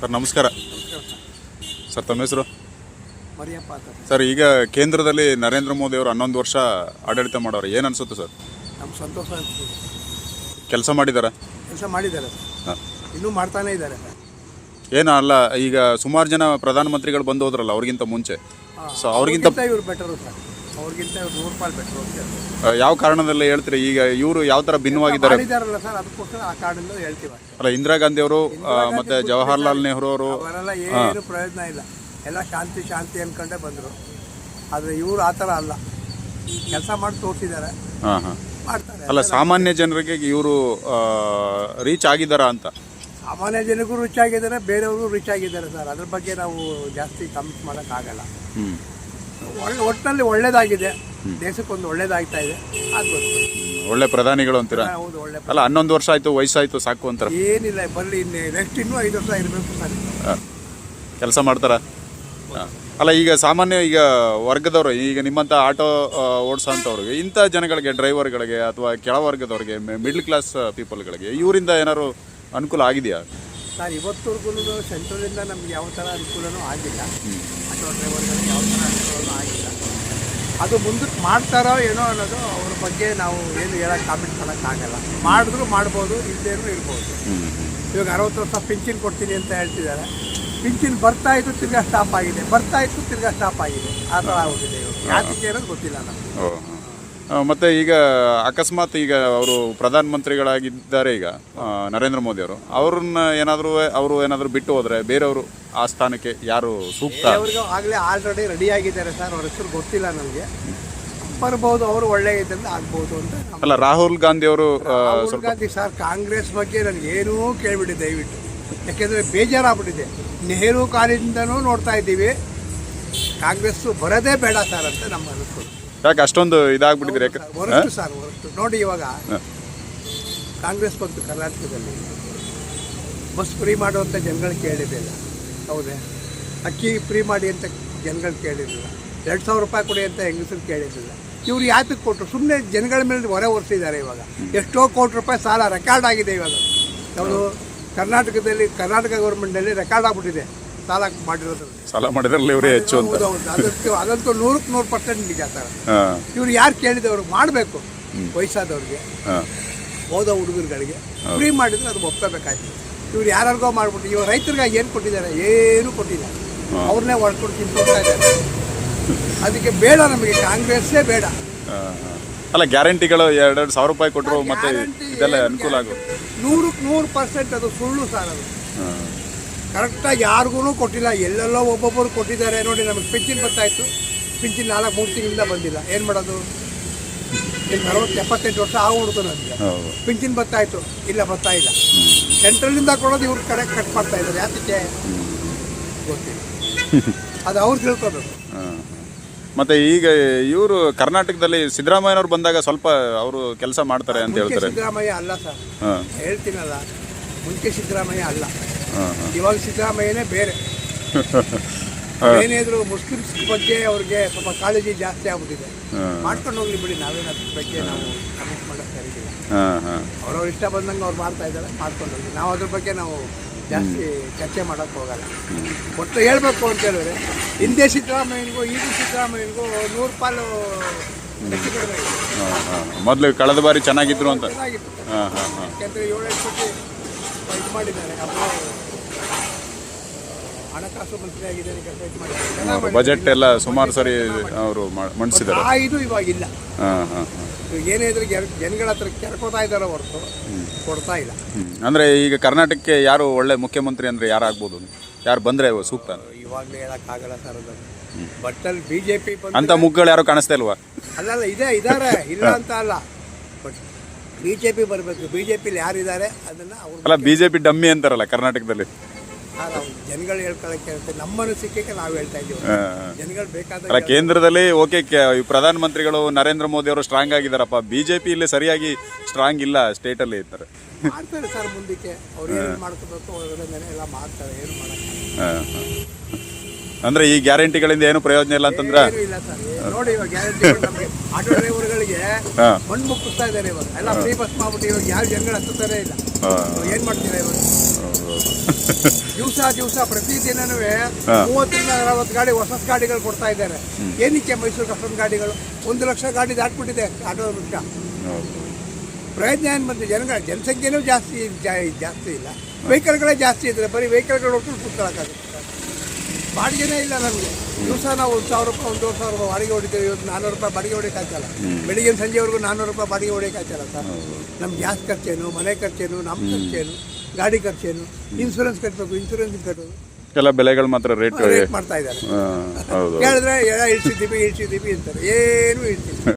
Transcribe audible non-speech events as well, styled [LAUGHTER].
Sir ನಮಸ್ಕಾರ. Sir ತಮ್ಮ ಹೆಸರು? ಮರಿಯಪ್ಪ ಅಂತ ಸರ್. ಈಗ ಕೇಂದ್ರದಲ್ಲಿ ನರೇಂದ್ರ ಮೋದಿ ಅವರು ಹನ್ನೊಂದು ವರ್ಷ ಆಡಳಿತ ಮಾಡೋರು ಏನು ಅನ್ಸುತ್ತೆ ಸರ್? ನಮ್ಮ ಸಂತೋಷ ಕೆಲಸ ಮಾಡಿದಾರ? ಕೆಲಸ ಮಾಡಿದ್ದಾರೆ ಇನ್ನೂ ಮಾಡ್ತಾನೇ ಇದ್ದಾರೆ ಏನು ಅಲ್ಲ ಈಗ ಸುಮಾರು ಜನ ಪ್ರಧಾನಮಂತ್ರಿಗಳು ಬಂದು ಹೋದ್ರಲ್ಲ ಅವ್ರಿಗಿಂತ ಮುಂಚೆ. ಸೊ ಅವ್ರಿಗಿಂತ ಇವ್ರು ಬೆಟರು ಸರ್. ಅವ್ರಿಗಿಂತ ನೂರು ರೂಪಾಯಿ ಬೆಟರು ಅಂತ ಆ, ಯಾವ ಕಾರಣದಲ್ಲಿ ಹೇಳ್ತೀರಿ? ಈಗ ಇವರು ಯಾವ ತರ ಭಿನ್ನವಾಗಿದ್ದಾರೆ? ಮಾಡಿದಾರಲ್ಲ ಸರ್ ಅದಕ್ಕೋಸ್ಕರ ಆ ಕಾರಣದಿಂದ ಹೇಳ್ತೀವಿ ಅಷ್ಟೇ. ಅಲ್ಲ ಇಂದಿರಾ ಗಾಂಧಿ ಅವರು ಮತ್ತೆ ಜವಾಹರ್ಲಾಲ್ ನೆಹರು ಅವರು ಅವರೆಲ್ಲ ಏನು ಪ್ರಯೋಜನ ಇಲ್ಲ. ಎಲ್ಲ ಶಾಂತಿ ಶಾಂತಿ ಅನ್ಕೊಂಡೇ ಬಂದರು. ಆದರೆ ಇವರು ಆ ಥರ ಅಲ್ಲ. ಕೆಲಸ ಮಾಡಿ ತೋರಿಸಿದ್ದಾರೆ. ಹಾ ಹಾ. ಮಾಡ್ತಾರೆ. ಅಲ್ಲ ಸಾಮಾನ್ಯ ಜನರಿಗೆ ಇವರು ರೀಚ್ ಆಗಿದ್ದಾರಾ ಅಂತ? ಸಾಮಾನ್ಯ ಜನಗೂ ರೀಚ್ ಆಗಿದ್ದಾರೆ ಬೇರೆಯವರು ರೀಚ್ ಆಗಿದ್ದಾರೆ ಸರ್. ಅದ್ರ ಬಗ್ಗೆ ನಾವು ಜಾಸ್ತಿ ಕಮೆಂಟ್ ಮಾಡೋಕ್ಕಾಗಲ್ಲ ಹ್ಞೂ ಒಳ್ಳೆ ಒಟ್ಟಿನಲ್ಲಿ ಒಳ್ಳೇದಾಗಿದೆ. ದೇಶಕ್ಕೊಂದು ಒಳ್ಳೇದಾಗ್ತಾ ಇದೆ. ಆಗ್ಬೋದು ಒಳ್ಳೆ ಪ್ರಧಾನಿಗಳು ಅಂತೀರಾ? ಹೌದು ಒಳ್ಳೆ ಅಲ್ಲ ಹನ್ನೊಂದು ವರ್ಷ ಆಯ್ತು ವಯಸ್ಸಾಯ್ತು ಸಾಕು ಅಂತಾರೆ. ಏನಿಲ್ಲ ಬರಲಿ ಇನ್ನು. ನೆಕ್ಸ್ಟ್ ಇನ್ನೂ ಐದು ವರ್ಷ ಇರಬೇಕು ಸರ್ ಕೆಲಸ ಮಾಡ್ತಾರ? ಅಲ್ಲ ಈಗ ಸಾಮಾನ್ಯ ಈಗ ವರ್ಗದವರು ಈಗ ನಿಮ್ಮಂಥ ಆಟೋ ಓಡಿಸೋಂಥವ್ರಿಗೆ ಇಂಥ ಜನಗಳಿಗೆ ಡ್ರೈವರ್ಗಳಿಗೆ ಅಥವಾ ಕೆಳವರ್ಗದವ್ರಿಗೆ ಮಿಡ್ಲ್ ಕ್ಲಾಸ್ ಪೀಪಲ್ಗಳಿಗೆ ಇವರಿಂದ ಏನಾದ್ರು ಅನುಕೂಲ ಆಗಿದೆಯಾ? ಸರ್ ಇವತ್ತವರೆಗೂ ಸೆಂಟ್ರಲಿಂದ ನಮ್ಗೆ ಯಾವ ಥರ ಅನುಕೂಲನೂ ಆಗಿಲ್ಲ. ಆಟೋ ಡ್ರೈವರ್ಗಳಿಗೆ ಯಾವ ಥರ ಅನುಕೂಲನೂ ಆಗಿಲ್ಲ. ಅದು ಮುಂದಕ್ಕೆ ಮಾಡ್ತಾರೋ ಏನೋ ಅನ್ನೋದು ಅವ್ರ ಬಗ್ಗೆ ನಾವು ಏನು ಹೇಳೋಕೆ ಕಾಮೆಂಟ್ ಮಾಡೋಕ್ಕಾಗಲ್ಲ ಮಾಡಿದ್ರು ಮಾಡ್ಬೋದು ಇಲ್ಲದೇನೂ ಇರ್ಬೋದು. ಇವಾಗ ಅರವತ್ತು ವರ್ಷ ಪಿಂಚಿನ್ ಕೊಡ್ತೀನಿ ಅಂತ ಹೇಳ್ತಿದ್ದಾರೆ. ಪಿಂಚಿನ್ ಬರ್ತಾ ಇತ್ತು ತಿರ್ಗಾ ಸ್ಟಾಪ್ ಆಗಿದೆ ಬರ್ತಾ ಇತ್ತು ತಿರ್ಗಾ ಸ್ಟಾಪ್ ಆಗಿದೆ. ಆ ಥರ ಆಗೋಗಿದೆ ಇವಾಗ. ಯಾಕೆ ಅನ್ನೋದು ಗೊತ್ತಿಲ್ಲ ನಮಗೆ. ಮತ್ತೆ ಈಗ ಅಕಸ್ಮಾತ್ ಈಗ ಅವರು ಪ್ರಧಾನಮಂತ್ರಿಗಳಾಗಿದ್ದಾರೆ ಈಗ ನರೇಂದ್ರ ಮೋದಿ ಅವರು. ಅವ್ರನ್ನ ಏನಾದರೂ ಅವರು ಏನಾದರೂ ಬಿಟ್ಟು ಹೋದರೆ ಬೇರೆಯವರು ಆ ಸ್ಥಾನಕ್ಕೆ ಯಾರು ಸೂಕ್ತ? ಅವ್ರಿಗೆ ಆಗಲೇ ಆಲ್ರೆಡಿ ರೆಡಿ ಆಗಿದ್ದಾರೆ ಸರ್ ಅವ್ರ ಹೆಸರು ಗೊತ್ತಿಲ್ಲ ನನಗೆ ಬರ್ಬೋದು ಅವರು ಒಳ್ಳೆ ಅಂತ ಆಗ್ಬೋದು ಅಂತ ಅಲ್ಲ ರಾಹುಲ್ ಗಾಂಧಿ ಅವರು ರಾಹುಲ್ ಗಾಂಧಿ ಸರ್ ಕಾಂಗ್ರೆಸ್ ಬಗ್ಗೆ ನನಗೆ ಏನೂ ಕೇಳಿಬಿಡಿ ದಯವಿಟ್ಟು. ಯಾಕೆಂದರೆ ಬೇಜಾರಾಗ್ಬಿಟ್ಟಿದೆ. ನೆಹರು ಕಾಲದಿಂದನೂ ನೋಡ್ತಾ ಇದ್ದೀವಿ. ಕಾಂಗ್ರೆಸ್ಸು ಬರೋದೇ ಬೇಡ ಸರ್ ಅಂತ ನಮ್ಮ ಅನಿಸ್ತು ಯಾಕೆ ಅಷ್ಟೊಂದು ಇದಾಗ್ಬಿಟ್ಟಿದ್ರೆ ಯಾಕೆ? ಸರ್ ಹೊರಟು ನೋಡಿ ಇವಾಗ ಕಾಂಗ್ರೆಸ್ ಬಂತು ಕರ್ನಾಟಕದಲ್ಲಿ. ಬಸ್ ಫ್ರೀ ಮಾಡುವಂಥ ಜನಗಳು ಕೇಳಿದ್ದಿಲ್ಲ ಹೌದೇ? ಅಕ್ಕಿ ಫ್ರೀ ಮಾಡಿ ಅಂತ ಜನಗಳು ಕೇಳಿದ್ದಿಲ್ಲ ಎರಡು ಸಾವಿರ ರೂಪಾಯಿ ಕೊಡಿ ಅಂತ ಹೆಂಗಸರು ಕೇಳಿದ್ದಿಲ್ಲ ಇವ್ರು ಯಾತಕ್ಕೆ ಕೊಟ್ಟರು ಸುಮ್ಮನೆ ಜನಗಳ ಮೇಲೆ ಹೊರೆ ಹೊರಿಸಿದ್ದಾರೆ ಇವಾಗ. ಎಷ್ಟೋ ಕೋಟಿ ರೂಪಾಯಿ ಸಾಲ ರೆಕಾರ್ಡ್ ಆಗಿದೆ ಇವಾಗ. ಅವರು ಕರ್ನಾಟಕದಲ್ಲಿ ಕರ್ನಾಟಕ ಗೌರ್ಮೆಂಟಲ್ಲಿ ರೆಕಾರ್ಡ್ ಆಗ್ಬಿಟ್ಟಿದೆ. ಸಾಲ ಮಾಡಿರೋದ್ರಲ್ಲಿ ಸಾಲ ಮಾಡಿದ್ರಲ್ಲಿ ಇವರೇ ಹೆಚ್ಚು ಅಂತ. ಹೌದು ಹೌದು. ಅದಂತೂ ಅದಂತೂ ನೂರಕ್ಕೆ ನೂರು ಪರ್ಸೆಂಟ್ ನಿಜ ಸರ್. ಹಾಂ. ಇವ್ರು ಯಾರು ಕೇಳಿದವ್ರು ಮಾಡಬೇಕು. ವಯಸ್ಸಾದವ್ರಿಗೆ. ಹಾಂ. ಓದೋ ಹುಡುಗರುಗಳಿಗೆ. ಫ್ರೀ ಮಾಡಿದ್ರೆ ಅದು ಒಪ್ಪಬೇಕಾಯ್ತು ಇವ್ರು ಯಾರ್ಯಾರಿಗೋ ಮಾಡ್ಬಿಟ್ಟು ಇವಾಗ ರೈತರಿಗಾಗಿ ಏನು ಕೊಟ್ಟಿದ್ದಾರೆ? ಏನು ಕೊಟ್ಟಿಲ್ಲ. ಅವ್ರನ್ನೇ ಹೊಡ್ಕೊಂಡು ತಿನ್ಕೊಡ್ತಾ ಇದ್ದಾರೆ. ಅದಕ್ಕೆ ಬೇಡ ನಮಗೆ. ಕಾಂಗ್ರೆಸ್ಸೇ ಬೇಡ. ಅಲ್ಲ ಗ್ಯಾರಂಟಿಗಳು ಎರಡೆರಡು ಸಾವಿರ ರೂಪಾಯಿ ಕೊಟ್ಟರು ಮತ್ತೆ Guarantee ಇದೆಲ್ಲ ಏನು ಅನುಕೂಲ ಆಗುತ್ತೆ ನೂರಕ್ಕೆ ನೂರು ಪರ್ಸೆಂಟ್ ಅದು ಸುಳ್ಳು ಸರ್ ಅದು. ಹಾಂ. ಕರೆಕ್ಟಾಗಿ ಯಾರಿಗೂ ಕೊಟ್ಟಿಲ್ಲ ಎಲ್ಲೆಲ್ಲೋ ಒಬ್ಬೊಬ್ಬರು ಕೊಟ್ಟಿದ್ದಾರೆ ನೋಡಿ ನಮಗೆ ಪಿಂಚಿನ್ ಬರ್ತಾಯಿತ್ತು. ಪಿಂಚಿನ್ ನಾಲ್ಕು ಮೂರು ತಿಂಗಳಿಂದ ಬಂದಿಲ್ಲ. ಏನು ಮಾಡೋದು? ಈಗ ನಲವತ್ತು ಎಪ್ಪತ್ತೆಂಟು ವರ್ಷ ಆಗೋಡ್ತು ನನಗೆ ಪಿಂಚಿನ್ ಬರ್ತಾಯಿತ್ತು. ಇಲ್ಲ ಬರ್ತಾ ಇಲ್ಲ. ಸೆಂಟ್ರಲಿಂದ ಕೊಡೋದು ಇವ್ರ ಕಡೆ ಕಟ್ ಮಾಡ್ತಾ ಇದ್ದಾರೆ. ಯಾತಕ್ಕೆ? ಗೊತ್ತಿಲ್ಲ. ಅದು ಅವ್ರು ತಿಳ್ಕೊಬೇಕು. [LAUGHS] ಮತ್ತೆ ಈಗ ಇವರು ಕರ್ನಾಟಕದಲ್ಲಿ ಸಿದ್ದರಾಮಯ್ಯನವ್ರು ಬಂದಾಗ ಸ್ವಲ್ಪ ಅವರು ಕೆಲಸ ಮಾಡ್ತಾರೆ ಅಂತ ಹೇಳ್ತಾರೆ. ಸಿದ್ದರಾಮಯ್ಯ ಅಲ್ಲ ಸರ್. ಹೇಳ್ತೀನಲ್ಲ ಮುಂಚೆ ಸಿದ್ದರಾಮಯ್ಯ ಅಲ್ಲ. ಇವಾಗ ಸಿದ್ದರಾಮಯ್ಯನೇ ಬೇರೆ. [LAUGHS] ಏನಿದ್ರು ಮುಸ್ಲಿಮ್ಸ್ ಬಗ್ಗೆ ಅವ್ರಿಗೆ ಸ್ವಲ್ಪ ಕಾಳಜಿ ಜಾಸ್ತಿ ಆಗ್ಬಿಟ್ಟಿದೆ. ಮಾಡ್ಕೊಂಡು ಹೋಗ್ಲಿ ಬಿಡಿ ನಾವೇನು ಅದ್ರ ಬಗ್ಗೆ ನಾವು ಕಮೆಂಟ್ ಮಾಡೋಕ್ಕೆ ಸರಿಗಿಲ್ಲ ಅವ್ರವ್ರ ಇಷ್ಟ ಬಂದಂಗೆ ಅವ್ರು ಮಾಡ್ತಾ ಇದ್ದಾರೆ ಮಾಡ್ಕೊಂಡು ಹೋಗಿ ನಾವು ಅದ್ರ ಬಗ್ಗೆ ನಾವು ಜಾಸ್ತಿ ಚರ್ಚೆ ಮಾಡೋಕ್ಕೆ ಹೋಗಲ್ಲ. ಒಟ್ಟು ಹೇಳ್ಬೇಕು ಅಂತ ಹೇಳಿದ್ರೆ ಹಿಂದೆ ಸಿದ್ದರಾಮಯ್ಯನಿಗೂ ಈಗ ಸಿದ್ದರಾಮಯ್ಯನಿಗೂ ನೂರು ಪಾಲು ಮೊದಲು ಕಳೆದ ಬಾರಿ ಚೆನ್ನಾಗಿದ್ರು ಅಂತ. ಚೆನ್ನಾಗಿತ್ತು. ಯಾಕೆಂದ್ರೆ ಏಳೆಂಟು ಕೋಟಿ ಇದು ಮಾಡಿದ್ದಾರೆ. ಹಣಕಾಸು ಮಂತ್ರಿಯಾಗಿದ್ದಾರೆ ಕೆಲಸ ಇದು ಮಾಡಿದ್ದಾರೆ. ಬಜೆಟ್ ಎಲ್ಲ ಸುಮಾರು ಸರಿ ಅವರು ಮಂಡಿಸಿದ್ದಾರೆ. ಆ ಇದು ಇವಾಗಿಲ್ಲ. ಹಾಂ ಹಾಂ ಏನೇ ಇದ್ರೆ ಜನ- ಜನಗಳ ಹತ್ರ ಕೆರ್ಕೋತಾ ಇದ್ದಾರೆ ಹೊರತು. ಕೊಡ್ತಾ ಇಲ್ಲ. ಅಂದರೆ ಈಗ ಕರ್ನಾಟಕಕ್ಕೆ ಯಾರು ಒಳ್ಳೆ ಮುಖ್ಯಮಂತ್ರಿ ಅಂದರೆ ಯಾರಾಗ್ಬೋದು? ಯಾರು ಬಂದರೆ ಸೂಕ್ತ? ಇವಾಗಲೇ ಹೇಳೋಕ್ಕಾಗಲ್ಲ ಸರ್ ಅದು. ಬಟ್ ಅಲ್ಲಿ ಬಿ ಜೆ ಪಿ ಅಂತ ಮುಗ್ಗಳು ಯಾರು ಕಾಣಿಸ್ತಾ ಇಲ್ವಾ? ಅಲ್ಲಲ್ಲ ಇದೆ ಇದ್ದಾರೆ ಇಲ್ಲ ಅಂತ ಅಲ್ಲ. ಬಟ್ ಬಿ ಜೆ ಪಿ ಬರಬೇಕು. ಬಿ ಜೆ ಪಿಲಿ ಯಾರಿದ್ದಾರೆ? ಅದನ್ನ ಅವರು ಅಲ್ಲ ಬಿ ಜೆ ಪಿ ಡಮ್ಮಿ ಅಂತಾರಲ್ಲ ಕರ್ನಾಟಕದಲ್ಲಿ. ಜನಗಳು ಹೇಳ್ಕೊಳಕ್ಕೆ ನಮ್ಮ ಅನಿಸಿಕೆಗೆ ನಾವು ಹೇಳ್ತಾ ಇದ್ದೀವಿ. ಜನಗಳು ಬೇಕಾದ ಅಲ್ಲ ಕೇಂದ್ರದಲ್ಲಿ ಓಕೆ ಪ್ರಧಾನಮಂತ್ರಿಗಳು ನರೇಂದ್ರ ಮೋದಿ ಅವರು ಸ್ಟ್ರಾಂಗ್ ಆಗಿದಾರಪ್ಪ ಬಿಜೆಪಿ ಇಲ್ಲಿ ಸರಿಯಾಗಿ ಸ್ಟ್ರಾಂಗ್ ಇಲ್ಲ ಸ್ಟೇಟ್ ಅಲ್ಲಿ ಇರ್ತಾರೆ ಮಾಡ್ತಾರೆ ಸರ್ ಮುಂದಕ್ಕೆ. ಅವ್ರು ಏನು ಮಾಡ್ಕೋಬೇಕು ಎಲ್ಲ ಮಾಡ್ತಾರೆ. ಏನು ಮಾಡೋಕ್ಕೆ ಹಾ, ಹಾ. ಅಂದ್ರೆ ಈ ಗ್ಯಾರಂಟಿಗಳಿಂದ ಏನು ಪ್ರಯೋಜನ ಇಲ್ಲ ಅಂತಂದ್ರೆ ಏನೂ ಇಲ್ಲ ಸರ್. ನೋಡಿ ಇವಾಗ ಗ್ಯಾರಂಟಿ ಆಟೋ ಡ್ರೈವರ್ಗಳಿಗೆ ಹಾ. ಮಣ್ಣು ಮುಕ್ಕಿಸ್ತಾ ಇದ್ದಾರೆ ಇವಾಗ. ಎಲ್ಲ ಫ್ರೀ ಬಸ್ ಮಾಡ್ಬಿಟ್ಟು ಇವಾಗ ಯಾವ ಜನಗಳು ಹತ್ತುತ್ತಾರೆ ಇಲ್ಲ. ಹಾ. ಏನು ಮಾಡ್ತೀರಾ ಇವಾಗ? ದಿವಸ ದಿವಸ ಪ್ರತಿದಿನನೂ. ಮೂವತ್ತರಿಂದ ನಲವತ್ತು ಗಾಡಿ ಹೊಸ ಗಾಡಿಗಳು ಕೊಡ್ತಾ ಇದ್ದಾರೆ. ಏನಕ್ಕೆ ಮೈಸೂರು ಕಸ್ಟಮ್ ಗಾಡಿಗಳು? ಒಂದು ಲಕ್ಷ ಗಾಡಿ ದಾಟ್ಬಿಟ್ಟಿದೆ ಆಟೋ ರಿಕ್ಷಾ ಹೌದು. ಪ್ರಯತ್ನ ಏನು ಜನಗಳ ಜನಸಂಖ್ಯೆನೂ ಜಾಸ್ತಿ ಜಾ- ಜಾಸ್ತಿ ಇಲ್ಲ. ವೆಹಿಕಲ್ಗಳೇ ಜಾಸ್ತಿ ಇದ್ರೆ ಬರೀ ವೆಹಿಕಲ್ಗಳು ಒಟ್ಟು ಕೂತ್ಕೊಳ್ಳೋಕ್ಕಾಗುತ್ತೆ ಬಾಡಿಗೆನೇ ಇಲ್ಲ ನಮಗೆ. ದಿವಸ ನಾವು ಒಂದು ಸಾವಿರ ರೂಪಾಯಿ ಒಂದು ಸಾವಿರ ರೂಪಾಯಿ ಬಾಡಿಗೆ ಹೊಡಿತೇವೆ. ಇವತ್ತು ನಾನ್ನೂರು ರೂಪಾಯಿ ಬಾಡಿಗೆ ಹೊಡಿಯೋಕ್ಕಾಗಲ್ಲ ಬೆಳಿಗ್ಗೆ ಸಂಜೆವರೆಗೂ ನಾನ್ನೂರು ರೂಪಾಯಿ ಬಾಡಿಗೆ ಹೊಡಿಯೋಕ್ಕಾಗಲ್ಲ ಸರ್? ನಮ್ಮ ಗ್ಯಾಸ್ ಖರ್ಚೇನು ಮನೆ ಖರ್ಚೇನು ನಮ್ಮ ಖರ್ಚೇನು ಗಾಡಿ ಖರ್ಚೇನು ಇನ್ಸೂರೆನ್ಸ್ ಕಟ್ಟಬೇಕು ಇನ್ಸೂರೆನ್ಸ್ ಕಟ್ಟೋದು ಎಲ್ಲ ಬೆಲೆಗಳು ಮಾತ್ರ ರೇಟ್ ಮಾಡ್ತಾ ಇದ್ದಾರೆ. ಕೇಳಿದ್ರೆ ಎಳ ಇಳಿಸಿದ್ದೀವಿ ಇಳಿಸಿದ್ದೀವಿ ಅಂತಾರೆ. ಏನು ಇಳಿಸಿಲ್ಲ.